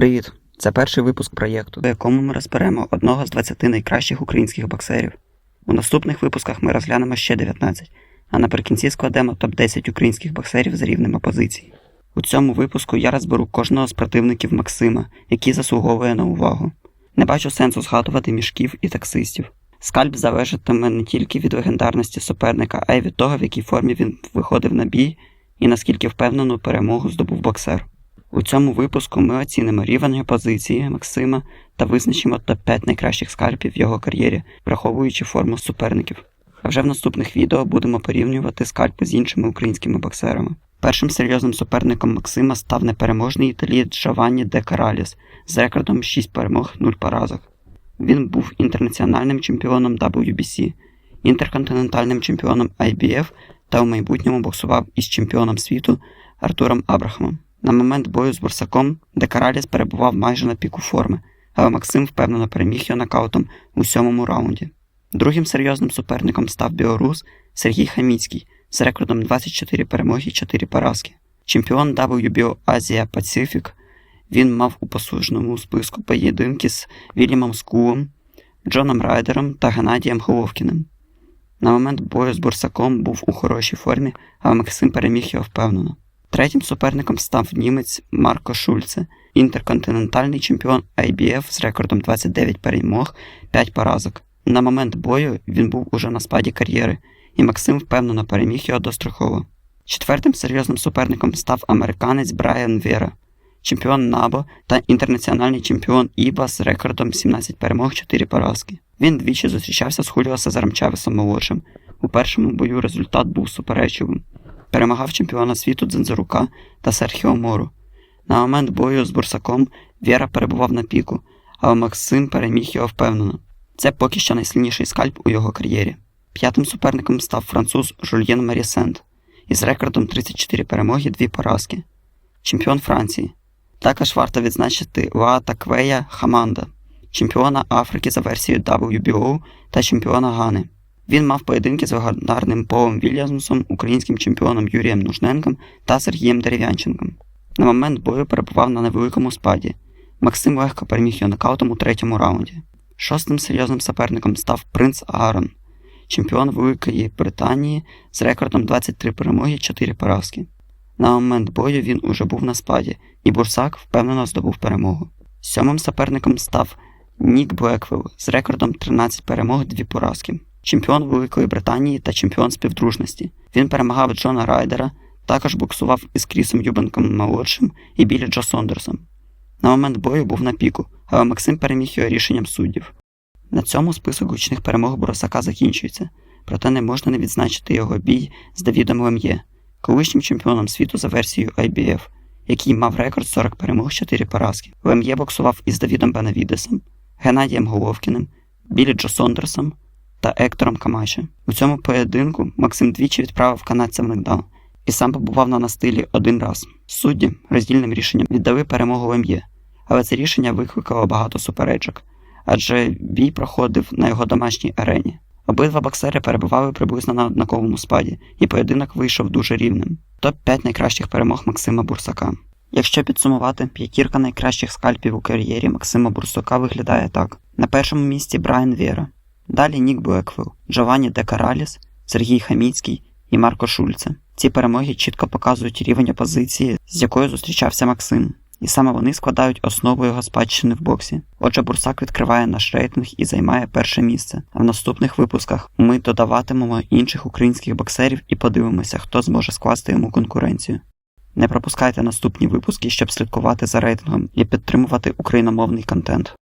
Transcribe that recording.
Привіт! Це перший випуск проєкту, у якому ми розберемо одного з 20 найкращих українських боксерів. У наступних випусках ми розглянемо ще 19, а наприкінці складемо топ-10 українських боксерів з рівнем опозиції. У цьому випуску я розберу кожного з противників Максима, який заслуговує на увагу. Не бачу сенсу згадувати мішків і таксистів. Скальп залежатиме не тільки від легендарності суперника, а й від того, в якій формі він виходив на бій і наскільки впевнену перемогу здобув боксер. У цьому випуску ми оцінимо рівень позиції Максима та визначимо топ-5 найкращих скальпів в його кар'єрі, враховуючи форму суперників. А вже в наступних відео будемо порівнювати скальпи з іншими українськими боксерами. Першим серйозним суперником Максима став непереможний італієць Джованні Де Караліс з рекордом 6 перемог 0 поразок. Він був інтернаціональним чемпіоном WBC, інтерконтинентальним чемпіоном IBF та у майбутньому боксував із чемпіоном світу Артуром Абрахамом. На момент бою з Бурсаком Декараліс перебував майже на піку форми, але Максим впевнено переміг його нокаутом у сьомому раунді. Другим серйозним суперником став білорус Сергій Хаміцький з рекордом 24 перемоги і 4 поразки. Чемпіон WBO Азія Пацифік. Він мав у послужному списку поєдинки з Вільямом Скулом, Джоном Райдером та Геннадієм Головкіним. На момент бою з Бурсаком був у хорошій формі, але Максим переміг його впевнено. Третім суперником став німець Марко Шульце, інтерконтинентальний чемпіон IBF з рекордом 29 перемог, 5 поразок. На момент бою він був уже на спаді кар'єри, і Максим впевнено переміг його достроково. Четвертим серйозним суперником став американець Брайан Вера, чемпіон НАБО та інтернаціональний чемпіон ІБА з рекордом 17 перемог, 4 поразки. Він двічі зустрічався з Хуліо Сезаром Чавесом молодшим. У першому бою результат був суперечливим перемагав чемпіона світу Дзензорука та Серхіо Мору. На момент бою з Бурсаком Вєра перебував на піку, але Максим переміг його впевнено. Це поки що найсильніший скальп у його кар'єрі. П'ятим суперником став француз Жульєн Марісент із рекордом 34 перемоги, 2 поразки, чемпіон Франції. Також варто відзначити Лаата Квея Хаманда, чемпіона Африки за версією WBO та чемпіона Гани. Він мав поєдинки з легендарним Полом Вільямсом, українським чемпіоном Юрієм Нужненком та Сергієм Дерев'янченком. На момент бою перебував на невеликому спаді. Максим легко переміг його нокаутом у третьому раунді. Шостим серйозним суперником став принц Аарон, чемпіон Великої Британії з рекордом 23 перемоги, 4 поразки. На момент бою він уже був на спаді, і Бурсак впевнено здобув перемогу. Сьомим суперником став Нік Блеквелл з рекордом 13 перемог, 2 поразки чемпіон Великої Британії та чемпіон співдружності. Він перемагав Джона Райдера, також боксував із Крісом Юбенком молодшим і Білі Джо Сондерсом. На момент бою був на піку, але Максим переміг його рішенням суддів. На цьому список гучних перемог Боросака закінчується, проте не можна не відзначити його бій з Давідом Лем'є, колишнім чемпіоном світу за версією IBF, який мав рекорд 40 перемог 4 поразки. Лем'є боксував із Давідом Бенавідесом, Геннадієм Головкіним, Білі Джо Сондерсом та Ектором Камаші. У цьому поєдинку Максим двічі відправив канадця в нокдаун і сам побував на настилі один раз. Судді роздільним рішенням віддали перемогу в М'Є, але це рішення викликало багато суперечок, адже бій проходив на його домашній арені. Обидва боксери перебували приблизно на однаковому спаді, і поєдинок вийшов дуже рівним. Топ-5 найкращих перемог Максима Бурсака. Якщо підсумувати, п'ятірка найкращих скальпів у кар'єрі Максима Бурсака виглядає так: на першому місці Брайан Вєра, Далі Нік Блеквелл, Джованні Де Караліс, Сергій Хаміцький і Марко Шульце. Ці перемоги чітко показують рівень опозиції, з якою зустрічався Максим, і саме вони складають основу його спадщини в боксі. Отже, Бурсак відкриває наш рейтинг і займає перше місце. А в наступних випусках ми додаватимемо інших українських боксерів і подивимося, хто зможе скласти йому конкуренцію. Не пропускайте наступні випуски, щоб слідкувати за рейтингом і підтримувати україномовний контент.